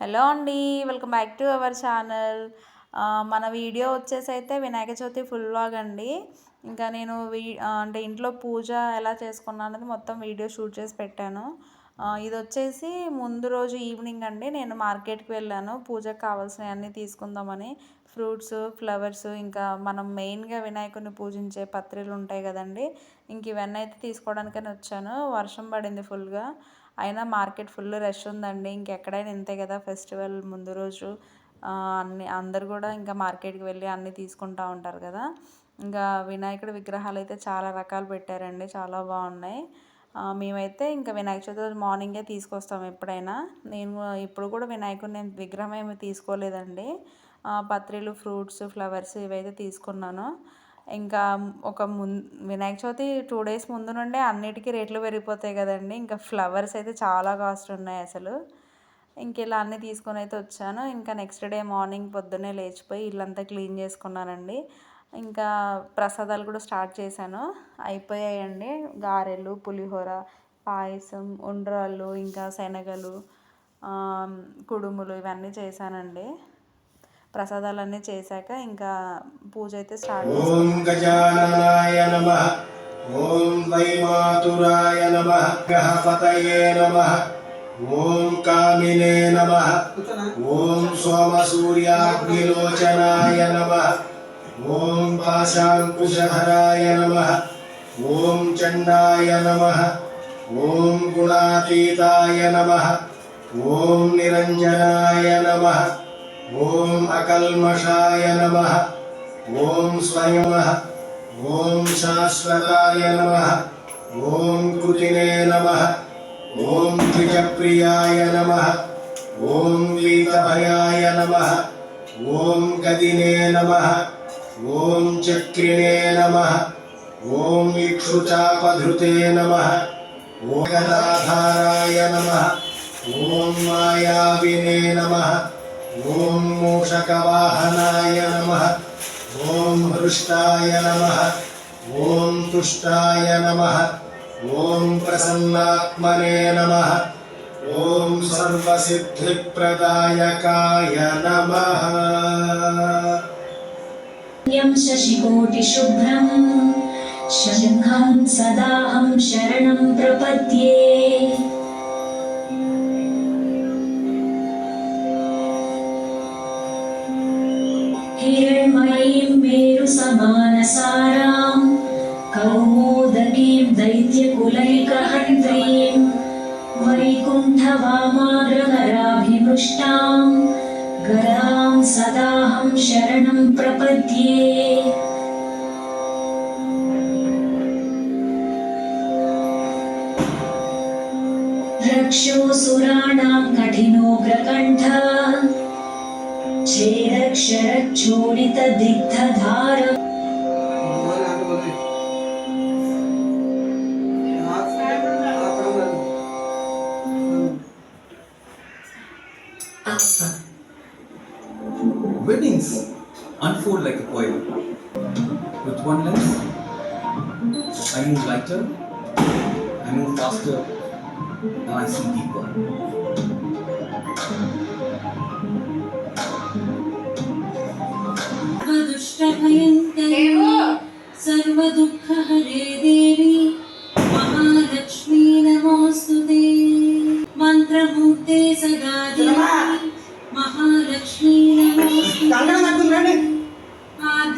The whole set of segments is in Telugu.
హలో అండి welcome back to our channel. మన వీడియో వచ్చేసి అయితే వినాయక చవితి ఫుల్ వ్లాగ్ అండి. ఇంకా నేను వీ అంటే ఇంట్లో పూజ ఎలా చేసుకున్నాను అనేది మొత్తం వీడియో షూట్ చేసి పెట్టాను. ఇది వచ్చేసి ముందు రోజు ఈవినింగ్ అండి. నేను మార్కెట్కి వెళ్ళాను. పూజకు కావాల్సినవన్నీ తీసుకుందామని. ఫ్రూట్స్ ఫ్లవర్స్ ఇంకా మనం మెయిన్గా వినాయకుడిని పూజించే పత్రిలు ఉంటాయి కదండి. ఇంక ఇవన్నీ అయితే తీసుకోవడానికని వచ్చాను. వర్షం పడింది ఫుల్గా. అయినా మార్కెట్ ఫుల్ రష్ ఉందండి. ఇంకెక్కడైనా ఇంతే కదా ఫెస్టివల్ ముందు రోజు. అన్ని అందరు కూడా ఇంకా మార్కెట్కి వెళ్ళి అన్నీ తీసుకుంటూ ఉంటారు కదా. ఇంకా వినాయకుడి విగ్రహాలు అయితే చాలా రకాలు పెట్టారండి. చాలా బాగున్నాయి. మేమైతే ఇంకా వినాయక చవితి రోజు మార్నింగే తీసుకొస్తాం ఎప్పుడైనా. నేను ఇప్పుడు కూడా వినాయకుడిని విగ్రహం ఏమి తీసుకోలేదండి. పత్రిలు ఫ్రూట్స్ ఫ్లవర్స్ ఇవైతే తీసుకున్నాను. ఇంకా ఒక ముందు వినాయక చవితి టూ డేస్ ముందు నుండే అన్నిటికీ రేట్లు పెరిగిపోతాయి కదండి. ఇంకా ఫ్లవర్స్ అయితే చాలా కాస్ట్ ఉన్నాయి అసలు. ఇంక ఇలా అన్నీ తీసుకొని అయితే వచ్చాను. ఇంకా నెక్స్ట్ డే మార్నింగ్ పొద్దున్నే లేచిపోయి ఇల్లంతా క్లీన్ చేసుకున్నానండి. ఇంకా ప్రసాదాలు కూడా స్టార్ట్ చేశాను. అయిపోయాయండి. గారెలు పులిహోర పాయసం ఉండ్రాళ్ళు ఇంకా శనగలు కుడుములు ఇవన్నీ చేశానండి. ప్రసాదాలన్నీ చేశాక ఇంకా పూజ అయితే స్టార్ట్ ఓం గజాననాయ నమ. ఓం వైమాతురాయ నమ. గ్రహపతయే నమ. ఓం కామినే నమ. ఓం సోమసూర్యాగ్నిలోచనాయ నమ. ఓం పాశాంకుశధరాయ నమ. ఓం చండాయ నమ. ఓం గుణాతీతాయ నమ. ఓం నిరంజనాయ నమ. ఓం అకల్మషాయ నమ. ఓం స్వయం ఓం శాశ్వతాయ నమ. ఓం కృతినే నమ. ఓం ద్విజప్రియాయ నమ. ఓం వీతభయాయ నమ. ఓం గదినే నమ. ఓం చక్రిణే నమ. ఓం ఇక్షుచాపధృతే నమ. ఓం గదాధారాయ నమ. ఓం మాయావినే నమ. ఓం మూషకవాహనాయ నమ. ఓం హృష్టాయ నమ. ఓం తుష్టాయ నమ. ఓం ప్రసన్నాత్మనే నమ. ఓం సర్వసిద్ధిప్రదాయకాయ నమ. यं शशिकोटिशुभ्रं शङ्खं सदाहं शरणं प्रपद्ये। हिरण्मयीं मेरुसमानसारां कौमोदगीं दैत्यकुलैकहन्त्रीं वैकुण्ठवामाग्रकराभिमृष्टां गदां सदाहं शरणं प्रपद्ये। रक्षोऽसुराणां कठिनोग्रकण्ठ छेदक्षरच्छोडितदिग्धधार With one lens, I move lighter, I move faster, and I see deeper. दुष्टभयङ्करी सर्वदुःखहरे देवी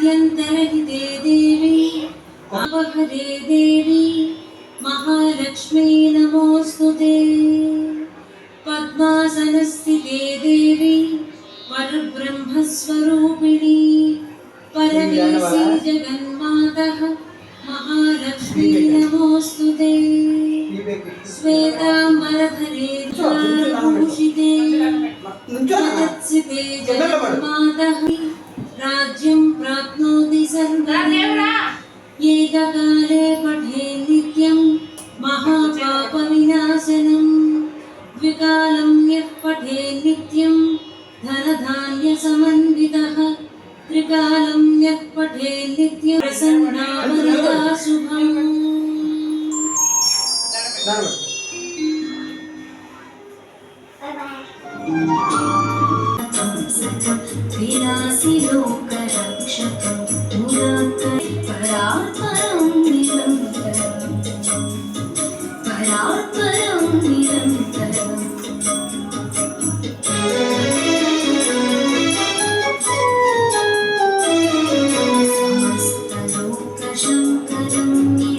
आद्यन्तरहिते देवी अवहरे देवी महालक्ष्मी नमोऽस्तु ते। पद्मासनस्थिते देवी परब्रह्मस्वरूपिणी परमेशी जगन्मातः महालक्ष्मी नमोऽस्तु ते। श्वेताम्बरधरे भूषिते जगन्मातः राज्यं द्विकालं यः पठे नित्यं धनधान्यसमन्वितः त्रिकालं यः पठे नित्यं प्रसन्नामृता शुभम् Bye bye. शाश्वतं विनाशि लोकरक्षकं मुराकं परात्परं निरन्तरम् परात्परं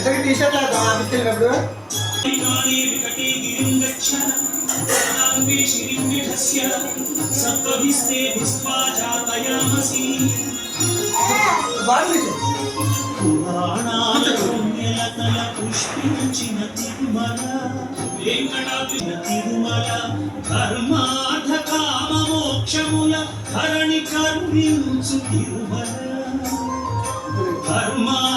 ఇతనికి టీ షర్ట్ లేదా ఆఫీస్కి పుష్పించిన తిరుమల వెంకటాద్రి తిరుమల కామ మోక్షముల హరణి కరుణించు తిరుమల. కర్మార్థ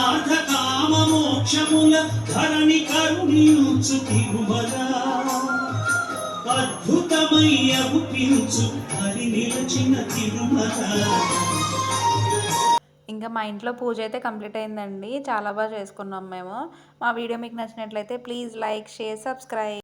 మోక్షముల ధరణి కరుణించు తిరుమల అద్భుతమయ్య గుపించు హరి నిలచిన తిరుమల. ఇంకా మా ఇంట్లో పూజ అయితే కంప్లీట్ అయిందండి. చాలా బాగా చేసుకున్నాం మేము. మా వీడియో మీకు నచ్చినట్లయితే ప్లీజ్ లైక్ షేర్ సబ్స్క్రైబ్.